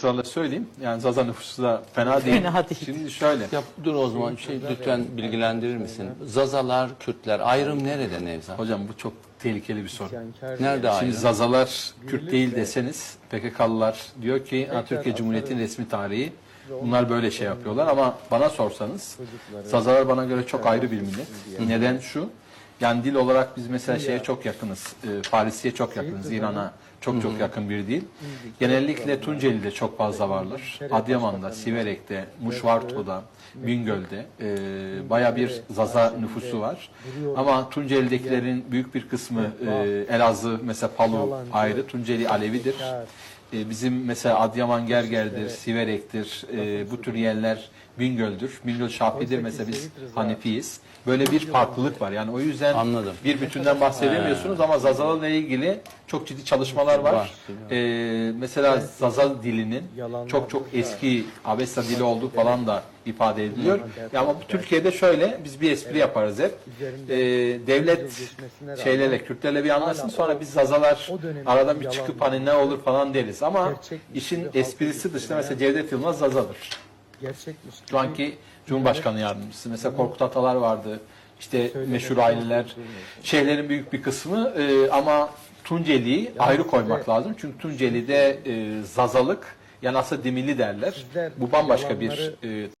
Sana söyleyeyim. Yani Zaza nüfusu da fena değil. Fena değil. Şimdi şöyle. Ya dur o zaman şey lütfen bilgilendirir misin? Zazalar, Kürtler ayrım nerede Nevzat? Hocam bu çok tehlikeli bir soru. Nerede Şimdi ayrım? Zazalar Kürt değil deseniz PKK'lılar diyor ki "Ha, Türkiye Cumhuriyeti'nin resmi tarihi. Bunlar böyle şey yapıyorlar ama bana sorsanız Zazalar bana göre çok ayrı bir millet. Neden şu? Yani dil olarak biz mesela şeye çok yakınız. E, Farisi'ye çok yakınız. İran'a çok çok yakın bir dil. Genellikle Tunceli'de çok fazla varlar. Adıyaman'da, Siverek'te, Muşvarto'da, Bingöl'de e, baya bir Zaza nüfusu var. Ama Tunceli'dekilerin büyük bir kısmı e, Elazığ, mesela Palu ayrı. Tunceli Alevidir. E, bizim mesela Adıyaman Gerger'dir, Siverek'tir. E, bu tür yerler Bingöl'dür. Bingöl Şafi'dir mesela biz Hanefiyiz. Böyle bir farklılık var. Yani o yüzden Anladım. bir bütünden bahsedemiyorsunuz ama Zazalı ile ilgili çok ciddi çalışmalar var. Var, Ee, mesela Zazal dilinin çok çok eski Avesta dili olduğu falan da ifade ediliyor. Ya ama bu Türkiye'de şöyle biz bir espri yaparız hep. Ee, devlet şeylerle Kürtlerle bir anlaşsın sonra biz Zazalar aradan bir çıkıp hani ne olur falan deriz ama işin esprisi dışında mesela Cevdet Yılmaz Zazadır. Gerçekmiş. Şu anki Cumhurbaşkanı yardımcısı. Mesela Korkut Atalar vardı. İşte meşhur aileler. Şeylerin büyük bir kısmı e, ama Tunceli'yi ayrı koymak lazım. Çünkü Tunceli'de e, zazalık yani aslında dimili derler. Bu bambaşka bir e,